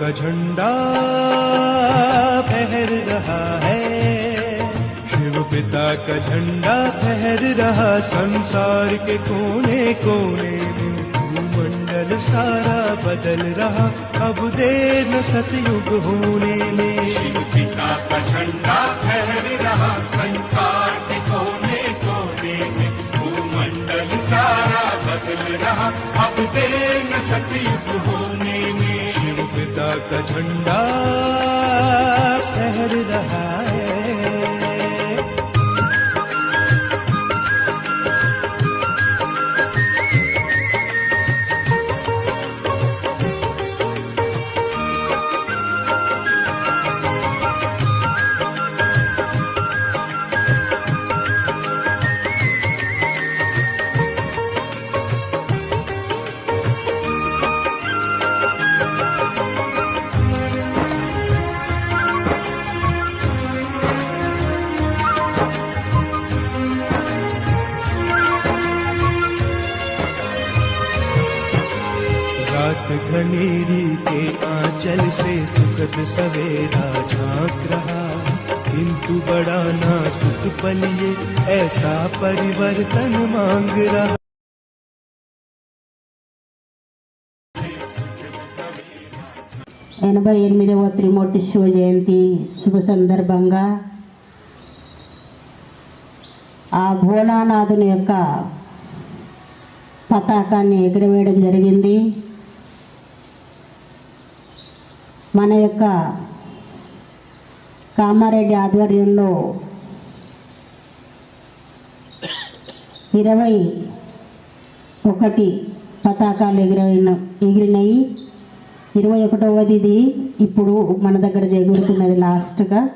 का झंडा फहर रहा है। शिव पिता का झंडा फहर रहा संसार के कोने कोने में भूमंडल सारा बदल रहा। अब देर सतयुग होने में। शिव पिता का झंडा का झंडा फहर रहा किंतु बड़ा नाजुक पल ये ऐसा परिवर्तन मांग रहा ఎనభై ఎనిమిదవ త్రిమూర్తి శివ జయంతి శుభ సందర్భంగా ఆ భోలానాథుని యొక్క పతాకాన్ని ఎగురవేయడం జరిగింది మన యొక్క కామారెడ్డి ఆధ్వర్యంలో ఇరవై ఒకటి పతాకాలు ఎగిరిన ఎగిరినాయి. ఇరవై ఒకటవది ఇది ఇప్పుడు మన దగ్గర జరుగుతున్నది లాస్ట్గా.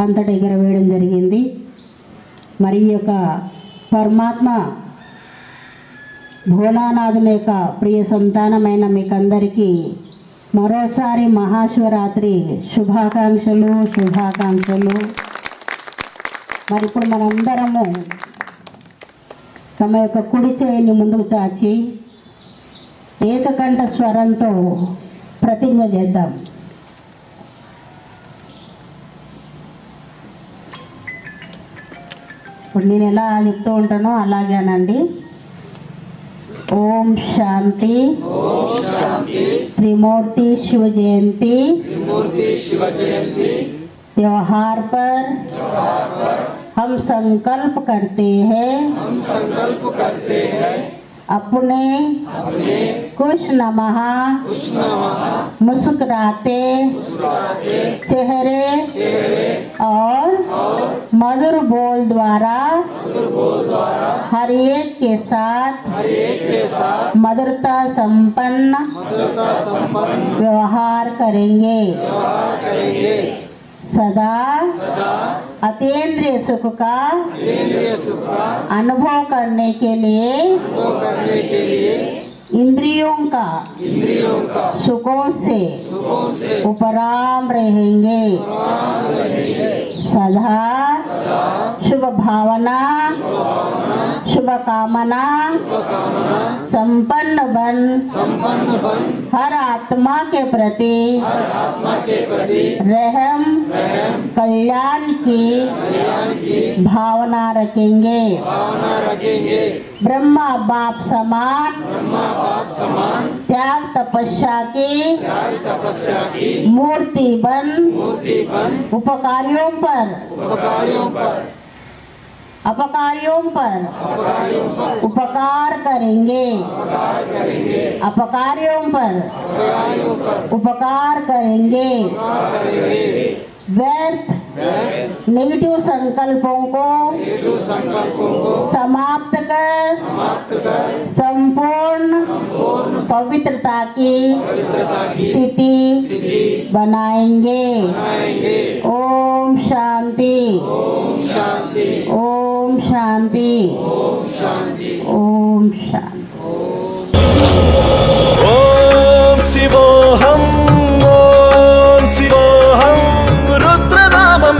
అంతటా ఎగరవేయడం జరిగింది. మరి ఈ యొక్క పరమాత్మ భోలానాథుల యొక్క ప్రియ సంతానమైన మీకందరికీ మరోసారి మహాశివరాత్రి శుభాకాంక్షలు శుభాకాంక్షలు. మరి ఇప్పుడు మనందరము తమ యొక్క కుడి చేయిని ముందుకు చాచి ఏకకంఠ స్వరంతో ప్రతిజ్ఞ చేద్దాం. ఇప్పుడు నేను ఎలా చెప్తూ ఉంటానో అలాగేనండి ओम शांति। ओम शांति त्रिमूर्ति शिव जयंती त्रिमूर्ति शिव जयंती त्योहार पर त्योहार पर हम संकल्प करते हैं हम संकल्प करते हैं। अपने अपने कुछ नमः, मुस्कुराते चेहरे और मधुर बोल द्वारा हर एक के साथ मधुरता संपन्न व्यवहार करेंगे। सदा अतीन्द्रिय सुख का सुख का अनुभव करने के लिए अनुभव करने के लिए इंद्रियों का इंद्रियों का सुखों से से उपराम रहेंगे। सदा शुभ भावना शुभ कामना संपन्न बन संपन्न बन हर आत्मा के प्रति हर आत्मा के प्रति रहम कल्याण की की भावना रखेंगे। भावना रखेंगे। ब्रह्मा बाप समान ब्रह्मा समान। त्याग तपस्या की त्याग तपस्या की मूर्ति बन। मूर्ति बन। उपकारियों पर। उपकारियों पर। अपकारियों पर। उपकार करेंगे। उपकार करेंगे। अपकारियों पर। उपकारियों पर। उपकार करेंगे। उपकार करेंगे। व्यर्थ नेगेटिव संकल्पों को संकल्पों को समाप्त कर समाप्त कर संपूर्ण संपूर्ण पवित्रता की स्थिति बनाएँगे। बनाएँगे। ओम शांति। ओम शांति। ओम शांति। ओम शांति।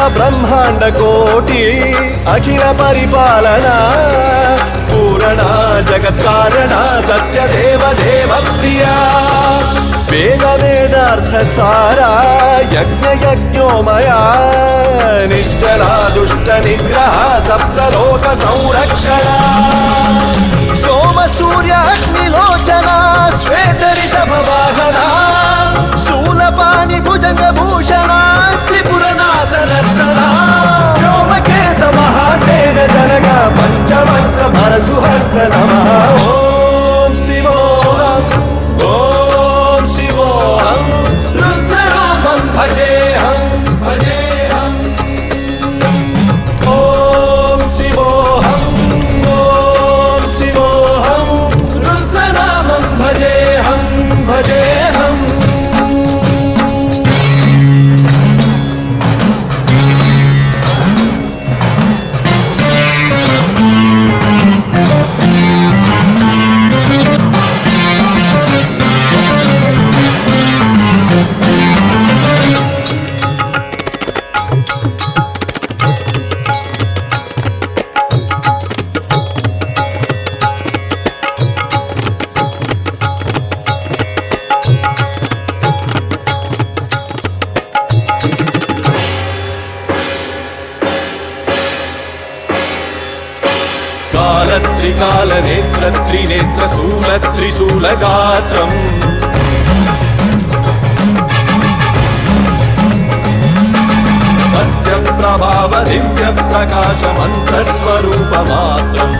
అండ బ్రహ్మాండ కోటి అఖిల పరిపాలన పూరణ జగత్కారణ సత్యదేవ దేవ ప్రియా వేద వేదార్థ సారా యజ్ఞ యజ్ఞోమయా నిశ్చలా దుష్ట నిగ్రహ సప్తలోక సంరక్షణ సోమ సూర్య అగ్నిలోచన శ్వేతరిత భవాహన శూలపాణి భుజంగ భూషణ త్రిపుర నాశనర్తన వ్యోమకేశ మహాసేన జనగ పంచమంత్ర పరశుహస్త నమ. ఓం త్రికాలనేత్ర త్రినేత్ర శూల త్రిశూల గాత్రం. సత్యప్రభావ దివ్య ప్రకాశ మంత్రస్వరూపమాత్రం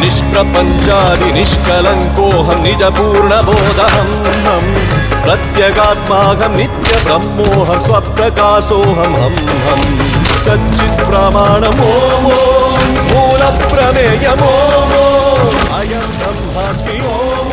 నిష్ప్రపంచాది నిష్కలంకోహం నిజ పూర్ణబోధహం ప్రత్యగాత్మాహం నిత్య బ్రహ్మోహం స్వప్రకాశోహం హం హం. సచ్చిత్ ప్రమాణమో మూల ప్రమేయమో అయం బ్రహ్మాస్మి ఓం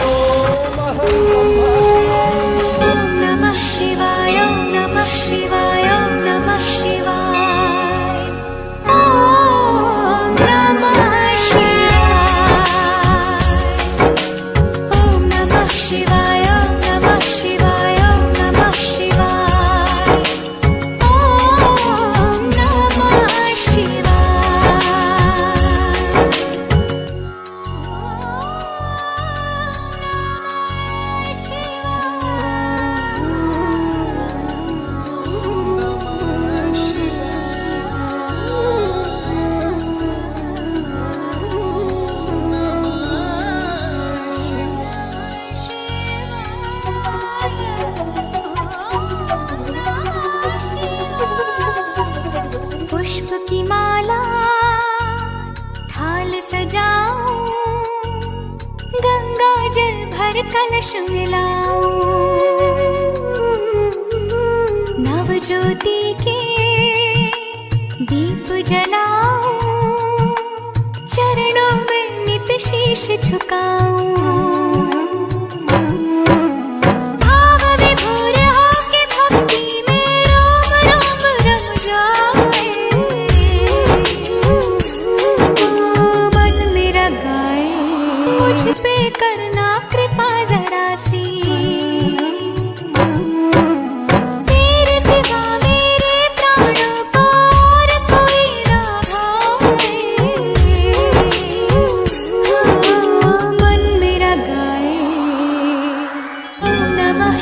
कलशुला नव ज्योति दीप जला चरणो विष झुकाओ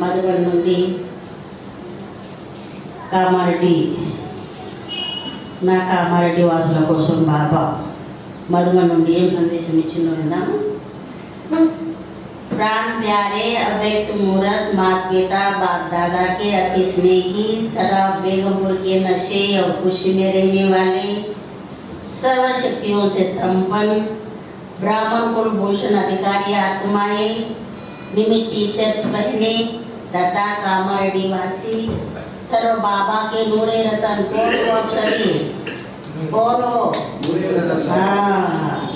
మధుబడి నుండి కామారెడ్డి నా కామారెడ్డి వాసుల కోసం బాబా మధుబడి నుండి ఏం సందేశం ఇచ్చిందో విన్నాము प्राण प्यारे अव्यक्त मूर्त माता पिता बाप दादा के अति स्नेही सदा बेगमपुर के नशे और खुशी में रहने वाले सर्व शक्तियों से संपन्न ब्राह्मण कुलभूषण अधिकारी आत्माएं निमित टीचर्स बहने तथा कामारेड्डी वासी सर्व बाबा के नूरे रतन कौन हो आप सभी। कौन हो हाँ।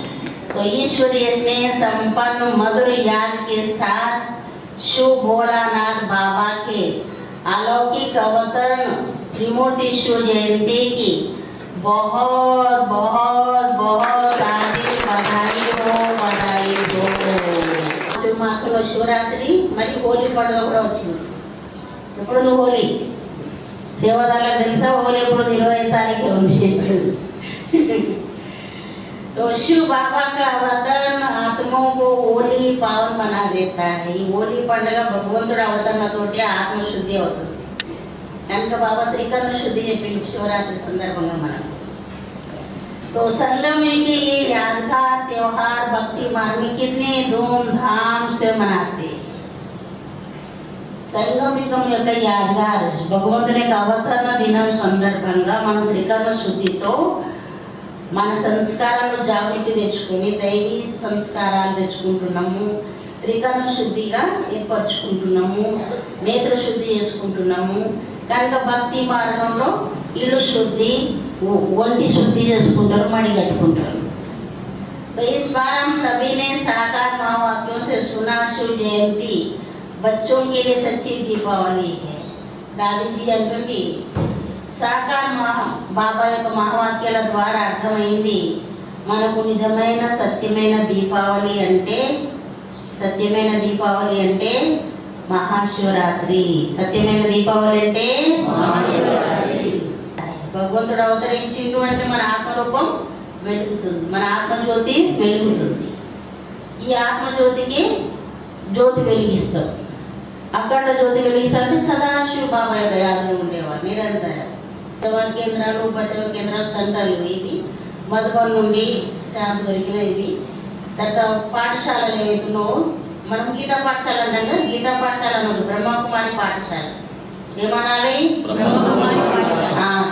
तो ईश्वरीय स्नेह संपन्न मधुर याद के साथ शिव भोलानाथ बाबा के अलौकिक अवतरण त्रिमूर्ति शिव जयंती की। बहुत बहुत बहुत हार्दिक बधाई हो। మాసంలో శివరాత్రి మరి హోలీ పండుగ కూడా వచ్చింది ఎప్పుడు నువ్వు హోలీ సేవదారులకు తెలుసా హోలీ ఎప్పుడు ఇరవై తారీఖు ఉంది तो शिव बाबा का अवतरण आत्माओं को होली पावन बना देता है ఈ హోలీ పండుగ భగవంతుడు అవతరణతోటి ఆత్మశుద్ధి అవుతుంది కనుక బాబా త్రికరణ శుద్ధి చెప్పింది శివరాత్రి సందర్భంగా మనం तो संगम के ये यादगार त्योहार भक्ति मार्ग में कितने धूमधाम से मनाते हैं సంగమికం యొక్క యాదగారు భగవంతుని యొక్క అవతరణ దినం సందర్భంగా మనం త్రికరణ శుద్ధితో మన సంస్కారాలు జాగృతి తెచ్చుకొని దైవీ సంస్కారాలు తెచ్చుకుంటున్నాము త్రికరణ శుద్ధిగా ఏర్పరచుకుంటున్నాము నేత్ర శుద్ధి చేసుకుంటున్నాము కనుక భక్తి మార్గంలో ఇల్లు శుద్ధి వంటి శుద్ధి చేసుకుంటారు మడి కట్టుకుంటారు. इस बार हम सभी ने साकार महावाक्यों జయంతి सुना शिव जयंती बच्चों దీపావళి. है దాదీజీ అంటుంది సాకార్ మహా బాబా యొక్క మహావాక్యాల ద్వారా అర్థమైంది. మనకు నిజమైన సత్యమైన దీపావళి అంటే సత్యమైన దీపావళి అంటే మహాశివరాత్రి. సత్యమైన దీపావళి అంటే మహాశివరాత్రి. భగవంతుడు అవతరించిండు అంటే మన ఆత్మరూపం వెలుగుతుంది. మన ఆత్మజ్యోతి వెలుగుతుంది. ఈ ఆత్మజ్యోతికి జ్యోతి వెలిగిస్తాం. అక్కడ జ్యోతి వెలిగిస్తారంటే సదాశివ బాబా యొక్క యాదలు ఉండేవారు నిరంతరం. సేవా కేంద్రాలు ఉపసేవ కేంద్రాలు సెంటర్లు ఇవి. మధుబన్ నుండి స్టాంప్ దొరికిన ఇది తర్వాత పాఠశాలలు ఏవైతున్నావో మనం గీతా పాఠశాల అంటాం కదా గీతా పాఠశాల అన్నది బ్రహ్మకుమారి పాఠశాల. ఏమనాలి?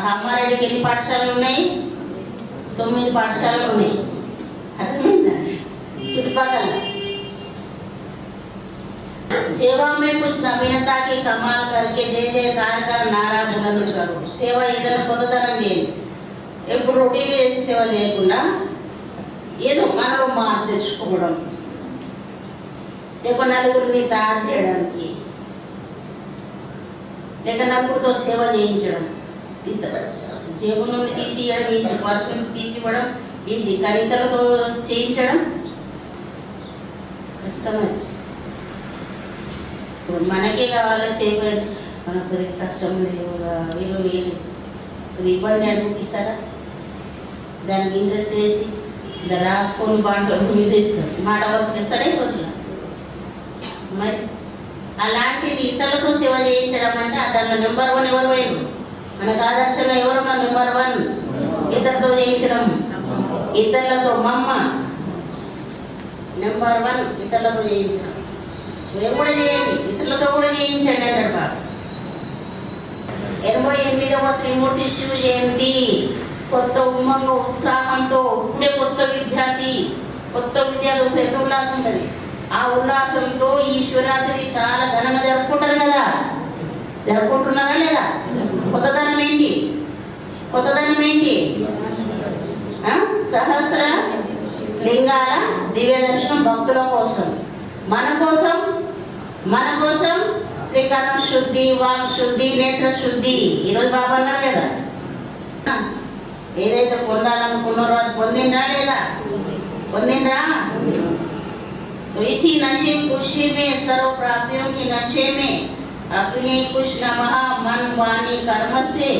కామారెడ్డికి ఎన్ని పాఠశాలలు ఉన్నాయి తొమ్మిది పాఠశాలలు ఉన్నాయి అర్థమైందా చుట్టుపక్కల सेवा में कुछ नवीनता की कमाल करके जय जयकार का नारा बुलंद करो సేవ ఏదైనా కొత్తదనం చేయండి ఎప్పుడు రొటీన్ చేసి సేవ చేయకుండా ఏదో మనలో మార్పు తెచ్చుకోవడం లేక నలుగురిని తయారు చేయడానికి లేక నలుగురితో సేవ చేయించడం ఇంత జేబు నుండి తీసి ఇవ్వడం ఈజీ పర్సు నుంచి తీసి ఇవ్వడం ఈజీ కానీ ఇతరులతో చేయించడం కష్టమే మనకే కావాలో చేయబడి మనకు కొద్దిగా కష్టం వీలు వీలు కొద్దిగా ఇబ్బంది అనిపిస్తారా దానికి ఇంట్రెస్ట్ వేసి రాసుకొని బాగుంటుంది మీద ఇస్తారు మాట వరకు ఇస్తారా రోజున మరి అలాంటిది ఇతరులతో సేవ చేయించడం అంటే దానిలో నెంబర్ వన్ ఎవరు పోయిండు మనకు ఆదర్శంగా ఎవరు నెంబర్ వన్ ఇతరులతో చేయించడం ఇతరులతో మమ్మ. నెంబర్ వన్ ఇతరులతో చేయించడం మేము కూడా చేయండి. ఇతరులతో కూడా చేయించండి అంటాడు బాబు. ఎనభై ఎనిమిదవ త్రిమూర్తి శివ జయంతి. కొత్త ఉమ్మంగ ఉత్సాహంతో ఇప్పుడే కొత్త విద్యార్థి కొత్త విద్యార్థి వస్తే ఎంత ఉల్లాసం ఉంటుంది? ఆ ఉల్లాసంతో ఈ శివరాత్రి చాలా ఘనంగా జరుపుకుంటారు కదా? జరుపుకుంటున్నారా లేదా? కొత్తదనం ఏంటి కొత్తదనం ఏంటి ఆ? సహస్ర లింగాల దివ్య దర్శనం భక్తుల కోసం మన కోసం మన కోసం త్రికరణ శుద్ధి వాక్ శుద్ధి నేత్ర శుద్ధి ఈరోజు బాబా అన్నారు కదా ఏదైతే పొందాలనుకున్నారో అది పొందిండ్రా లేదా పొందిండ్రా तो इसी नशे खुशी में सर्व प्राप्तियों की नशे में अपने कुछ नमः मन वाणी कर्म से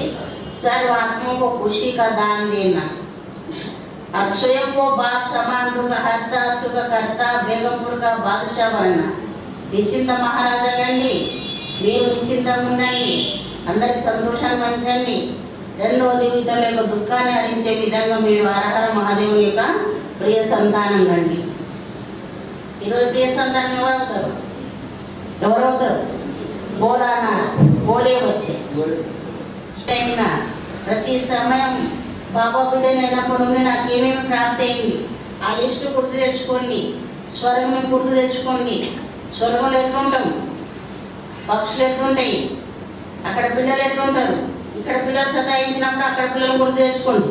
सर्व आत्माओं को खुशी का दान देना और स्वयं को बाप समान दुख हरता सुख करता बेगमपुर का बादशाह बनना విచింత మహారాజా గండి మీరు నిశ్చింతంగా ఉండండి అందరికి సంతోషాన్ని పంచండి రెండవది ఇతరుల యొక్క దుఃఖాన్ని హరించే విధంగా మీరు హరహర మహాదేవుని యొక్క ప్రియ సంతానం కండి ఈరోజు ప్రియ సంతానం ఎవరవుతారు ఎవరవుతారు బోలానా బోలే వచ్చే. అయినా ప్రతి సమయం బాబా బిడ్డనైనప్పటి నుండి నాకు ఏమేమి ప్రాప్తి అయింది ఆ లిస్టు గుర్తు తెచ్చుకోండి. స్వరం గుర్తు తెచ్చుకోండి. స్వరంలో ఎట్లుంటాం? పక్షులు ఎట్లుంటాయి? అక్కడ పిల్లలు ఎట్లుంటారు? ఇక్కడ పిల్లలు సతాయించినప్పుడు అక్కడ పిల్లలు గుర్తు తెచ్చుకోండి.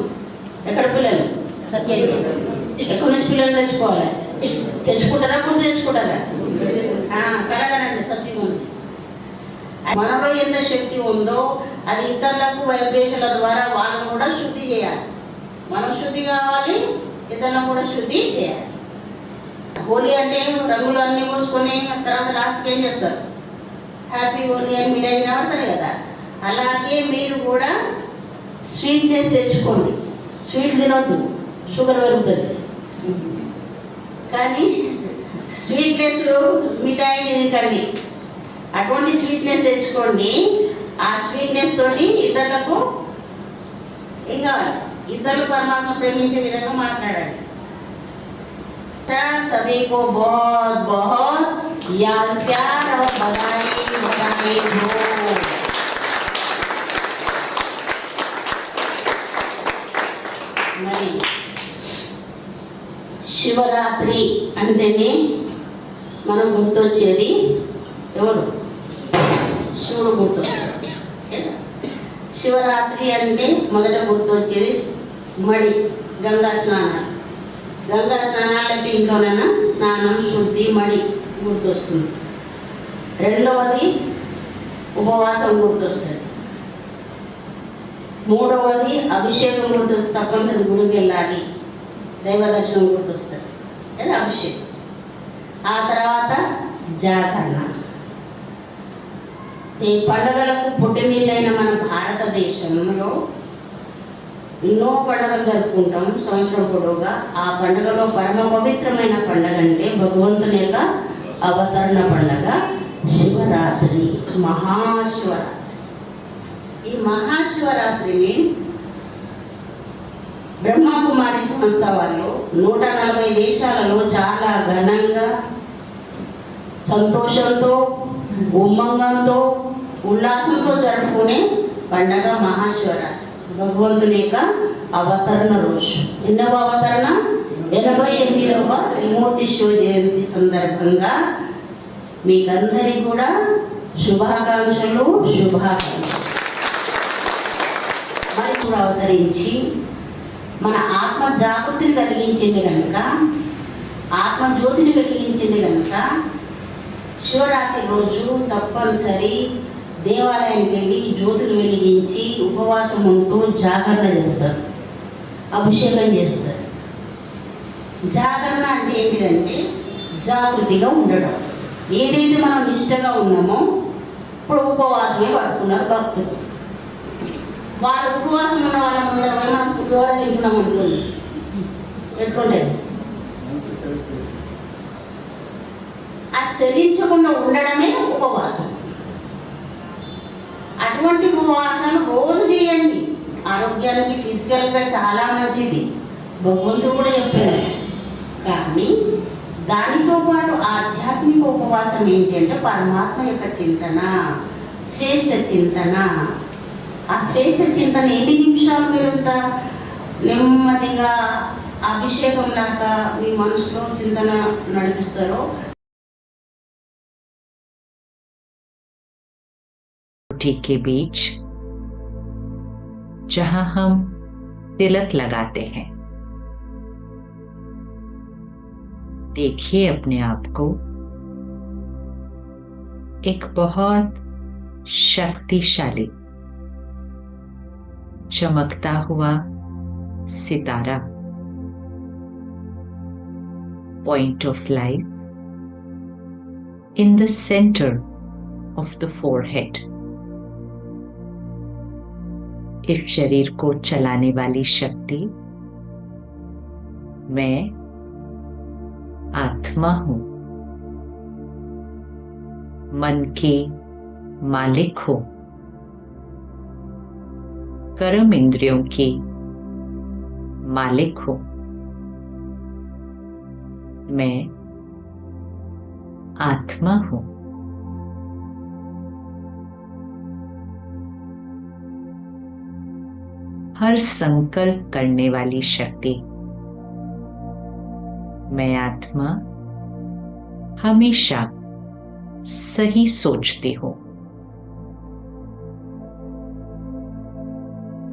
ఎక్కడ పిల్లలు? సత్య ఎక్కడి నుంచి పిల్లలు తెచ్చుకోవాలి. తెచ్చుకుంటారా? గుర్తు తెచ్చుకుంటారా? కలగడండి సత్యం ఉంది మనలో ఎంత శక్తి ఉందో అది ఇతరులకు వైబ్రేషన్ల ద్వారా వాళ్ళని కూడా శుద్ధి చేయాలి. మనం శుద్ధి కావాలి ఇతరులను కూడా శుద్ధి చేయాలి. హోలీ అంటే రంగులు అన్నీ పోసుకొని తర్వాత లాస్ట్కి ఏం చేస్తారు? హ్యాపీ హోలీ అని మీరు అది నవ్వుతారు కదా? అలాగే మీరు కూడా స్వీట్నెస్ తెచ్చుకోండి. స్వీట్ తినొద్దు షుగర్ పెరుగుతుంది. కానీ స్వీట్నెస్ మిఠాయి తినకండి. అటువంటి స్వీట్నెస్ తెచ్చుకోండి ఆ స్వీట్నెస్ తోటి ఇతరులకు ఏం కావాలి ఇతరులు పరమాత్మ ప్రేమించే విధంగా మాట్లాడండి सभी को बहुत बहुत याद प्यार और बधाई बधाई हो మరి శివరాత్రి అంటేనే మనం గుర్తొచ్చేది ఎవరు శివరాత్రి అంటే మొదట గుర్తొచ్చేది మడి గంగా స్నానాలు గంగా స్నానాలు అంటే ఇంట్లోనైనా స్నానం శుద్ధి మడి గుర్తొస్తుంది. రెండవది ఉపవాసం గుర్తొస్తుంది. మూడవది అభిషేకం గుర్తొస్తుంది తప్పనిసరి గుడికి వెళ్ళాలి. దైవ దర్శనం గుర్తొస్తుంది. అది అభిషేకం. ఆ తర్వాత జాగరణ ఈ పండుగలకు పుట్టినీళ్ళైన మన భారతదేశంలో ఎన్నో పండుగలు జరుపుకుంటాం. సంవత్సరం పొడవుగా ఆ పండుగలో పరమ పవిత్రమైన పండుగ అంటే భగవంతుని యొక్క అవతరణ పండుగ శివరాత్రి మహాశివరాత్రి. ఈ మహాశివరాత్రిని బ్రహ్మకుమారి సంస్థ వాళ్ళు నూట నలభై దేశాలలో చాలా ఘనంగా సంతోషంతో ఉమ్మంగంతో ఉల్లాసంతో జరుపుకునే పండగ మహాశివరాత్రి. భగవంతుని యొక్క అవతరణ రోజు. ఎన్నవ అవతరణ? ఎనభై ఎనిమిదవ త్రిమూర్తి శివ జయంతి సందర్భంగా మీకందరికీ కూడా శుభాకాంక్షలు శుభాకాంక్షలు. మరి కూడా అవతరించి మన ఆత్మ జాగృతిని కలిగించింది కనుక ఆత్మ జ్యోతిని కనుక శివరాత్రి రోజు తప్పనిసరి దేవాలయానికి వెళ్ళి జ్యోతులు వెలిగించి ఉపవాసం ఉంటూ జాగరణ చేస్తారు. అభిషేకం చేస్తారు. జాగరణ అంటే ఏంటిదంటే జాగృతిగా ఉండడం. ఏదైతే మనం నిష్టగా ఉన్నామో ఇప్పుడు ఉపవాసమే పడుతున్నారు భక్తులు. వారు ఉపవాసం ఉన్న వాళ్ళ ముందర పోయి మనం దూర తింటున్నాం అనుకోండి. పెట్టుకుంటారు అది. చెల్లించకుండా ఉండడమే ఉపవాసం. అటువంటి ఉపవాసాలు రోజు చేయండి. ఆరోగ్యానికి ఫిజికల్గా చాలా మంచిది. భగవంతుడు కూడా చెప్పారు కానీ దానితో పాటు ఆధ్యాత్మిక ఉపవాసం ఏంటంటే పరమాత్మ యొక్క చింతన శ్రేష్ఠ చింతన. ఆ శ్రేష్ఠ చింతన ఎన్ని నిమిషాలు మీరు నెమ్మదిగా అభిషేకం లాగా మీ మనసులో చింతన నడిపిస్తారో रोटी के बीच, जहाँ हम तिलक लगाते हैं देखिए अपने आप को एक बहुत शक्तिशाली, चमकता हुआ सितारा point of light in the center of the forehead. इस शरीर को चलाने वाली शक्ति। मैं आत्मा हूँ। मन की मालिक हो। कर्म इंद्रियों की मालिक हो। मैं आत्मा हूँ। हर संकल्प करने वाली शक्ति। मैं आत्मा हमेशा सही सोचती हूँ।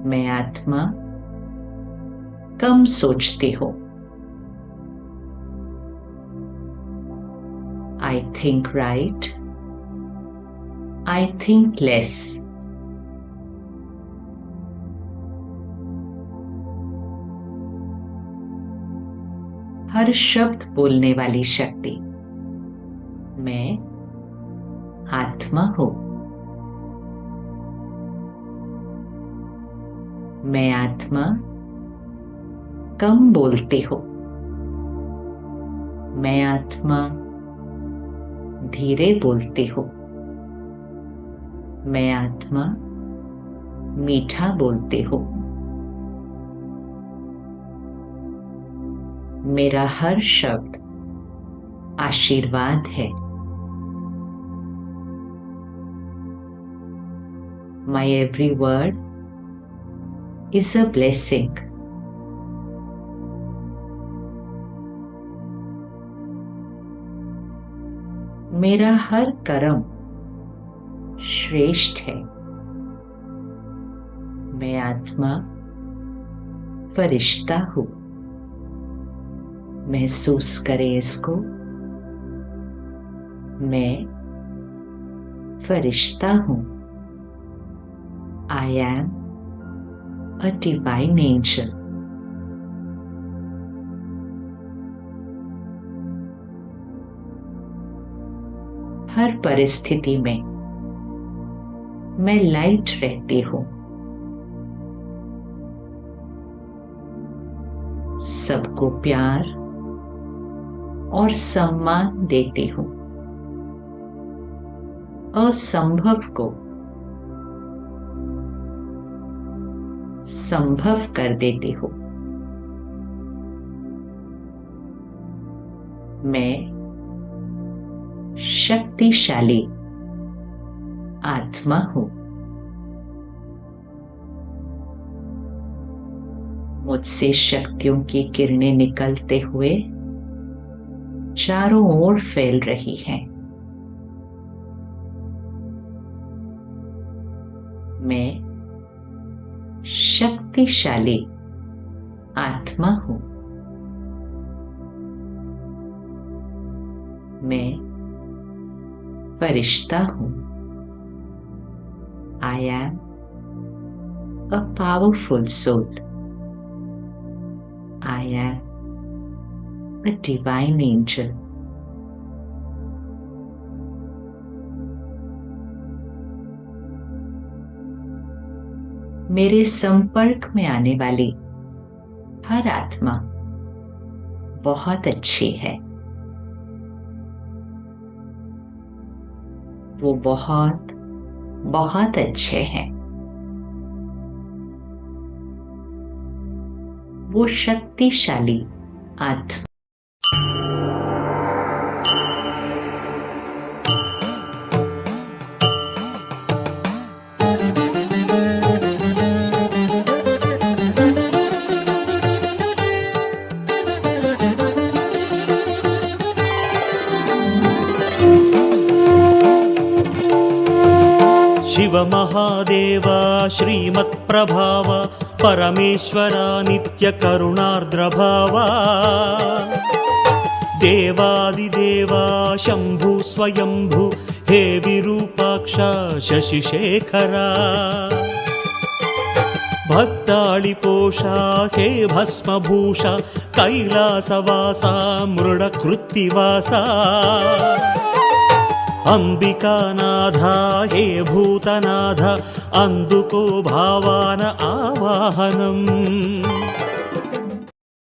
मैं आत्मा कम सोचती हूँ। I think right I think less हर शब्द बोलने वाली शक्ति। मैं आत्मा हूँ। मैं आत्मा कम बोलती हूँ। मैं आत्मा धीरे बोलती हूँ। मैं आत्मा मीठा बोलती हूँ। मेरा हर शब्द आशीर्वाद है। My every word is a blessing. मेरा हर कर्म श्रेष्ठ है। मैं आत्मा फरिश्ता हूँ। महसूस करें इसको, मैं फरिश्ता हूँ। I am a divine angel हर परिस्थिति में मैं लाइट रहती हूँ। सबको प्यार और सम्मान देती हूँ। असंभव को संभव कर देती हूँ। मैं शक्तिशाली आत्मा हूँ। मुझसे शक्तियों की किरणें निकलते हुए चारों ओर फैल रही है। मैं शक्तिशाली आत्मा हूँ। मैं फरिश्ता हूँ। I am a powerful soul I am a divine angel. मेरे संपर्क में आने वाली हर आत्मा बहुत अच्छी है। वो बहुत बहुत अच्छे हैं। वो शक्तिशाली आत्मा। शिवमहादेव श्रीमत्प्रभाव परमेश्वरा नित्यकरुणार्द्रभावा देवादिदेवा शम्भु स्वयम्भु हे विरूपाक्ष शशिशेखरा भक्ताळिपोषा हे भस्मभूषा कैलासवासा मृडकृत्तिवासा అంబికానాథ హే భూతనాథ అందుకో భావాన ఆవాహనం.